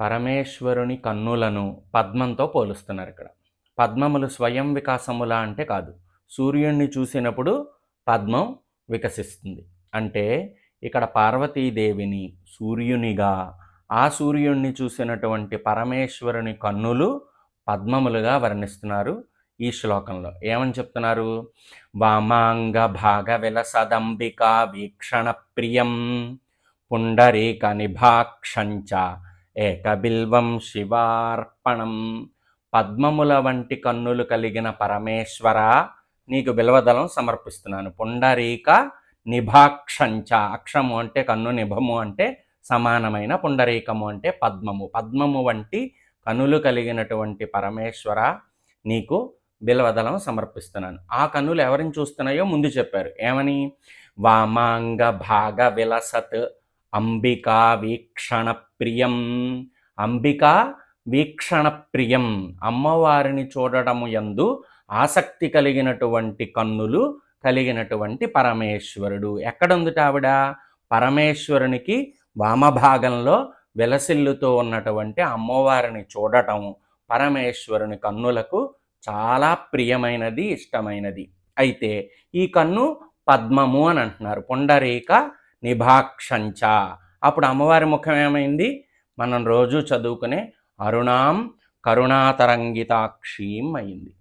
పరమేశ్వరుని కన్నులను పద్మంతో పోలుస్తున్నారు ఇక్కడ. పద్మములు స్వయం వికాసములా అంటే కాదు. సూర్యుణ్ణి చూసినప్పుడు పద్మం వికసిస్తుంది. అంటే ఇక్కడ పార్వతీదేవిని సూర్యునిగా ఆ సూర్యుణ్ణి చూసినటువంటి పరమేశ్వరుని కన్నులు పద్మములుగా వర్ణిస్తున్నారు ఈ శ్లోకంలో. ఏమని చెప్తున్నారు? వామాంగ భాగ విలసదంబికా వీక్షణ ప్రియం పుండరీక నిభాక్షంచ ఏకబిల్వం శివార్పణం. పద్మముల వంటి కన్నులు కలిగిన పరమేశ్వర నీకు బిల్వదలం సమర్పిస్తున్నాను. పుండరీక నిభాక్షంచ అక్షము అంటే కన్ను నిభము అంటే సమానమైన పుండరీకము అంటే పద్మము. పద్మము వంటి కనులు కలిగినటువంటి పరమేశ్వర నీకు బిల్వదలం సమర్పిస్తున్నాను. ఆ కన్నులు ఎవరిని చూస్తున్నాయో ముందు చెప్పారు. ఏమని? వామాంగ భాగ విలసత్ అంబికా వీక్షణ ప్రియం అంబికా వీక్షణ ప్రియం అమ్మవారిని చూడటము యందు ఆసక్తి కలిగినటువంటి కన్నులు కలిగినటువంటి పరమేశ్వరుడు. ఎక్కడుంది ఆవిడ? పరమేశ్వరునికి వామభాగంలో వెలసిల్లుతూ ఉన్నటువంటి అమ్మవారిని చూడటం పరమేశ్వరుని కన్నులకు చాలా ప్రియమైనది ఇష్టమైనది. అయితే ఈ కన్ను పద్మము అని అంటున్నారు. పుండరీక నిభాక్షంచ. అప్పుడు అమ్మవారి ముఖం ఏమైంది? మనం రోజు చదువుకునే అరుణాం కరుణాతరంగితాక్షీం అయింది.